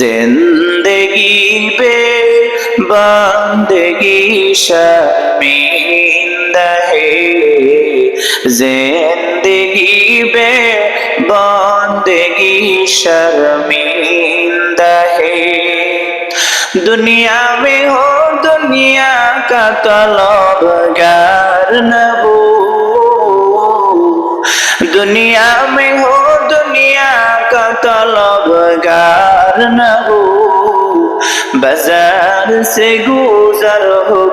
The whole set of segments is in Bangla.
জিন্দগি পে বন্দগি শমিন্দা হে জিন্দগি পে বন্দগি শর্মিন্দা হে দুনিয়া মে হো দুনিয়া কা তলব গার নবো দুনিয়া মে হো তলব গার নবু বাজার সে গুজার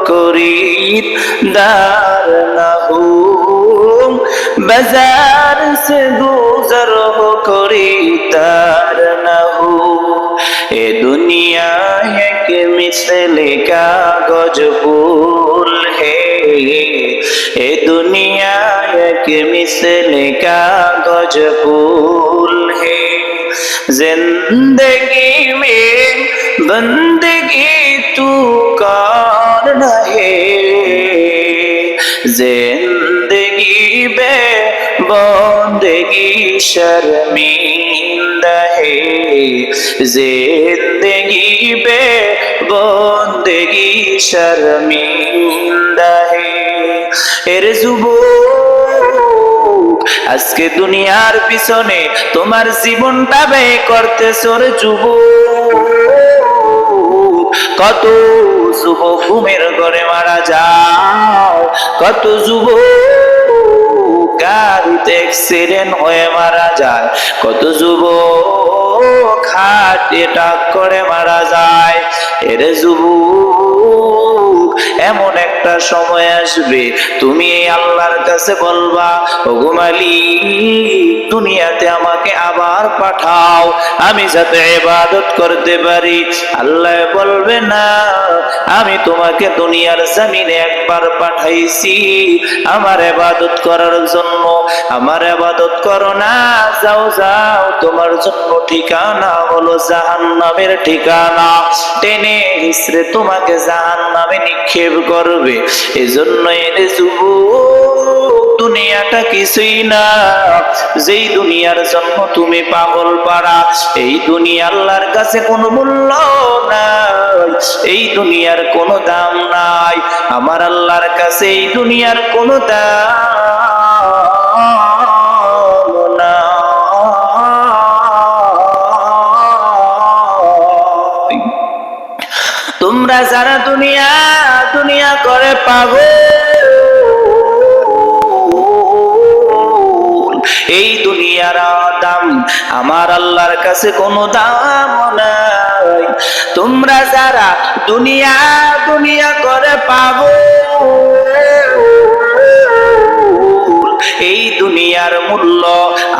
করি দার নবু বাজার সে গুজার করি তার নবু এ দুনিয়া এক মিশলে কাগজ ফুল হে এ দুনিয়া এক মিশলে কাগজ ফুল ज़िंदगी में बंदगी तू कारण है। ज़िंदगी बे बंदगी शर्मिंदा है। ज़िंदगी बे बंदगी शर्मिंदा है। एर जुबो আজকে দুনিয়ার পিছনে তোমার জীবনটা ব্যয় করতে রে যুব কত যুব ঘুমের ঘরে মারা যাও। কত যুব গাড়িতে এক্সিডেন্ট হয়ে মারা যায়। কত যুবক হার্ট অ্যাটাক করে মারা যায়। এর যুবক, এমন একটা সময় আসবে, তুমি আল্লাহর কাছে বলবা, ওগো মালিক, দুনিয়াতে আমাকে আবার পাঠাও, আমি যাতে এবাদত করতে পারি। আল্লাহ বলবে, না, আমি তোমাকে দুনিয়ার জমিনে একবার পাঠাইছি, আমার এবাদত করার জন্য। আমার ইবাদত করো না, যাও যাও, তোমার জন্য ঠিকানা হলো জাহান্নামের ঠিকানা। টেনে হিসড়ে তোমাকে জাহান্নামে নিক্ষেপ করবে। এজন্য এনে যুবক, দুনিয়াটা কিছুই না। যেই দুনিয়ার জন্য তুমি পাগল পাড়া, এই দুনিয়া আল্লাহর কাছে কোনো মূল্য নাই। এই দুনিয়ার কোনো দাম নাই। আমার আল্লাহর কাছে এই দুনিয়ার কোনো দাম যারা দুনিয়া দুনিয়া করে পাগল। এই দুনিয়ার দাম আমার আল্লাহর কাছে কোনো দাম নাই। তোমরা যারা দুনিয়া দুনিয়া করে পাগল, এই দুনিয়ার মূল্য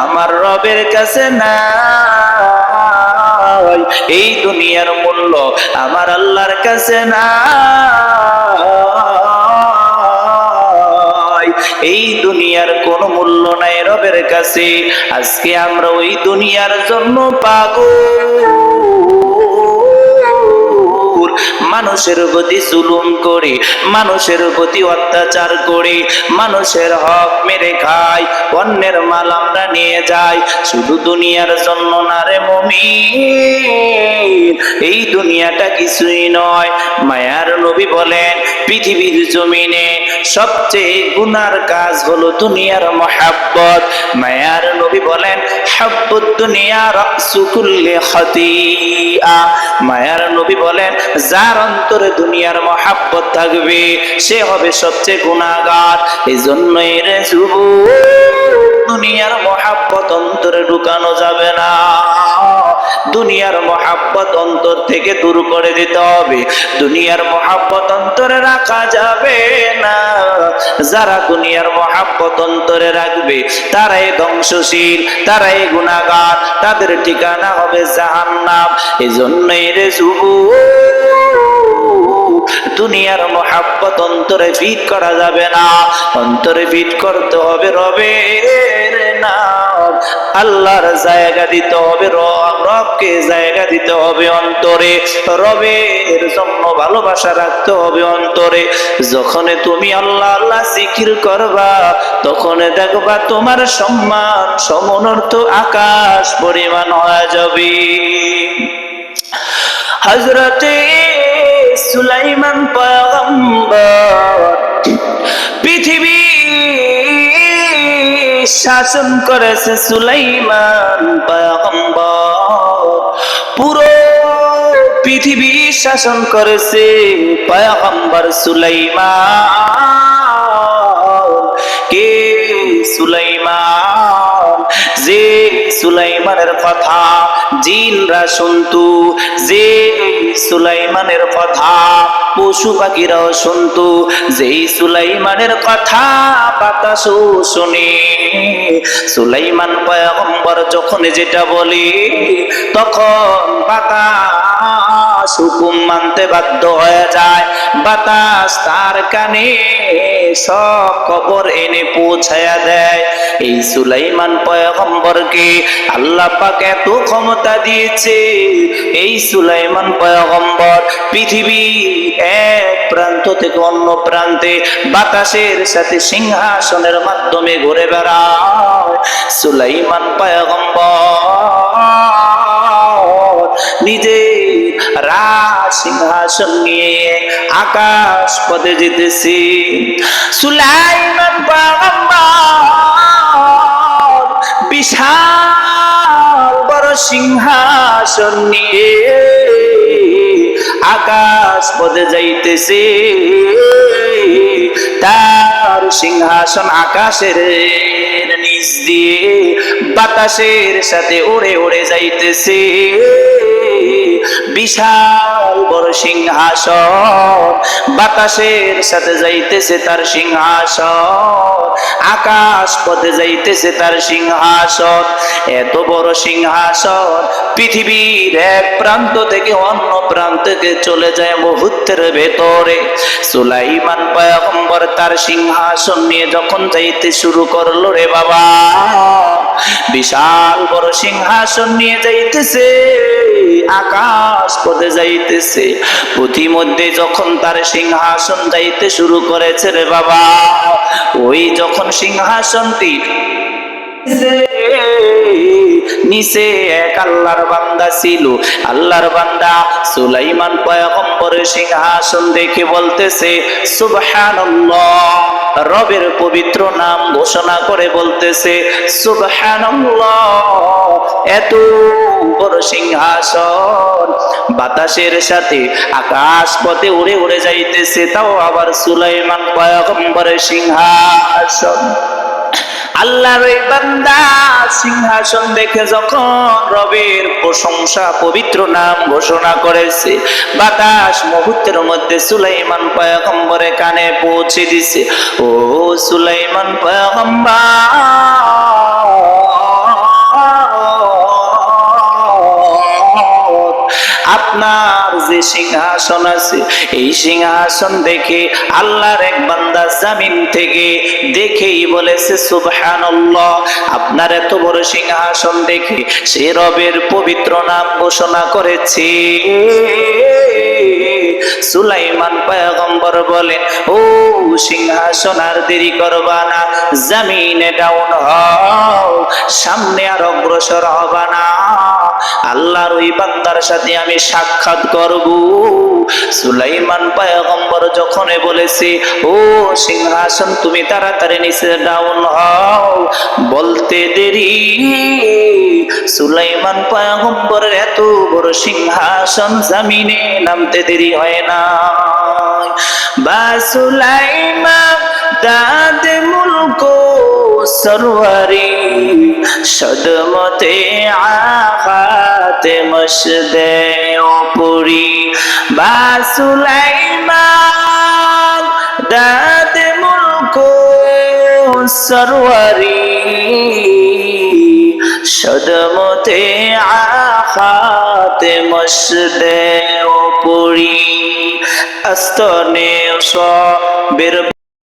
আমার রবের কাছে নাই এই দুনিয়ার মূল্য আমার আল্লাহর কাছে না এই দুনিয়ার কোন মূল্য নাই রবের কাছে। আজকে আমরা ওই দুনিয়ার জন্য পাগল। মানুষের প্রতি জুলুম করে, মানুষের প্রতি অত্যাচার করে, মানুষের হক মেরে খায় অন্যের মাল আমরা নিয়ে যাই, শুধু দুনিয়ার জন্য না রে মমি এই দুনিয়াটা কিছুই নয়। মায়ার নবী বলেন, পৃথিবীর জমিনে সবচেয়ে গুনার কাজ হলো দুনিয়ার মহাব্বত। মায়ার নবী বলেন, হাব্বুদ দুনিয়া রাসু কুল্লি মায়ার নবী বলেন, যার অন্তরে দুনিয়ার মহাব্বত থাকবে, সে হবে সবচেয়ে গুণাগার এই জন্য এর যুব দুনিয়ার মহাব্বত অন্তরে ঢুকানো যাবে না। দুনিয়ার মহাব্বত অন্তর থেকে দূর করে দিতে হবে। দুনিয়ার মহাব্বত অন্তরে রাখা যাবে না। যারা দুনিয়ার মহাব্বত অন্তরে রাখবে, তারাই ধ্বংসশীল, তারাই গুণাগার তাদের ঠিকানা হবে জাহান্নাম। এই জন্যই রে যুবক, দুনিয়ার মহাব্বত অন্তরে ফিট করা যাবে না। অন্তরে ফিট করতে হবে রবের আল্লাহর জায়গা দিতে হবে রব। রবকে জায়গা দিতে হবে অন্তরে। রবের জন্য ভালোবাসা রাখতে হবে অন্তরে। যখন তুমি আল্লাহ আল্লাহ জিকির করবা তখন দেখবা তোমার সম্মান সমনর্থ আকাশ পরিমাণ হয়ে যাবে। হজরতে সুলাইমান পয়গম্বর পৃথিবী শাসন করেছে সুলাইমান পুরো পৃথিবী শাসন করেছে পয়গম্বর সুলাইমান। কে সুলাইমান? সুলাইমানের কথা, জিনরা শুনতু, যে সুলাইমানের কথা, পশু পাখিরাও শুনতু, যেই সুলাইমানের কথা বাতাসও শুনে। সুলাইমান পয়গম্বর যখন যেটা বলি, তখন বাতাস হুকুম মানতে বাধ্য হয়ে যায়। বাতাস তার কানে সব খবর এনে পৌঁছায়া দেয়। এই সুলাইমান পয়গম্বরকে আল্লাহ পাক এত ক্ষমতা দিয়েছে। এই সুলাইমান পয়গম্বর পৃথিবী এক প্রান্ত থেকে অন্য প্রান্তে বাতাসের সাথে সিংহাসনের মাধ্যমে ঘুরে বেড়ায়। সুলাইমান পয়গম্বর নিজে রাজ সিংহাসন নিয়ে আকাশ পথে যেতেছে। সুলাইমান বিশাল বড় সিংহাসন নিয়ে আকাশ পথে যাইতেছে। তার সিংহাসন আকাশের নিচ দিয়ে বাতাসের সাথে উড়ে উড়ে যাইতেছে। বিশাল বড় সিংহাসন। বাতাসের সাথে যাইতেছে তার সিংহাসন। আকাশ পথে যাইতেছে তার সিংহাসন। এত বড় সিংহাসন পৃথিবীর এক প্রান্ত থেকে অন্য প্রান্তকে চলে যায় মুহূর্তের ভেতরে। সুলাইমান পয়গম্বর তার সিংহাসন নিয়ে যখন যাইতে শুরু করল রে বাবা, বিশাল বড় সিংহাসন নিয়ে যাইতেছে। আকাশ পথে যাইতেছে। প্রতিমধ্যে যখন তার সিংহাসন যাইতে শুরু করেছে রে বাবা, ওই যখন সিংহাসনটি নিচে এক আল্লাহর বান্দা ছিল। আল্লাহর বান্দা সুলাইমান পয়গম্বরের সিংহাসন দেখে বলতেছে, সুবহানাল্লাহ। রবের পবিত্র নাম ঘোষণা করে বলতেছে, সুবহানাল্লাহ। এত বড় সিংহাসন বাতাসের সাথে আকাশ পথে উড়ে উড়ে যাইতেছে, তাও আবার সুলাইমান পয়গম্বরের সিংহাসন। আল্লাহর ওই বান্দা সিংহাসন দেখে যখন রবের প্রশংসা, পবিত্র নাম ঘোষণা করেছে, বাতাস মুহূর্তের মধ্যে সুলাইমান পয়গম্বরে কানে পৌঁছে দিছে। ও সুলাইমান পয়গম্বর, আপনার যে সিংহাসন আছে। এই সিংহাসন দেখে আল্লাহর এক বান্দা জামিন থেকে দেখেই বলেছে, সুবহানাল্লাহ, আপনার এত বড় সিংহাসন দেখে সে রবের পবিত্র নাম ঘোষণা করেছে। সুলাইমান পয়গম্বর বলেন, ও সিংহাসন আর দেরি করবা না, জামিনে ডাউন হও, সামনে আর অগ্রসর হবা না। আল্লাহর ওই বান্দার সাথে আমি সাক্ষাৎ করব। সুলাইমান পয়গম্বর যখন বলেছে, ও সিংহাসন, তুমি তাড়াতাড়ি নিচে ডাউন হও, বলতে দেরি। সুলাইমান পয়গম্বরের এত বড় সিংহাসন জামিনে নামতে দেরি হয় না বা দাদ মুলকো সরওয়ারি সদমতে আঘাতে মসদে ওপরি বা দাদ মুলকো সরওয়ারি সদমতে আখাতে মসদে ও পুরী আস্তনে সবের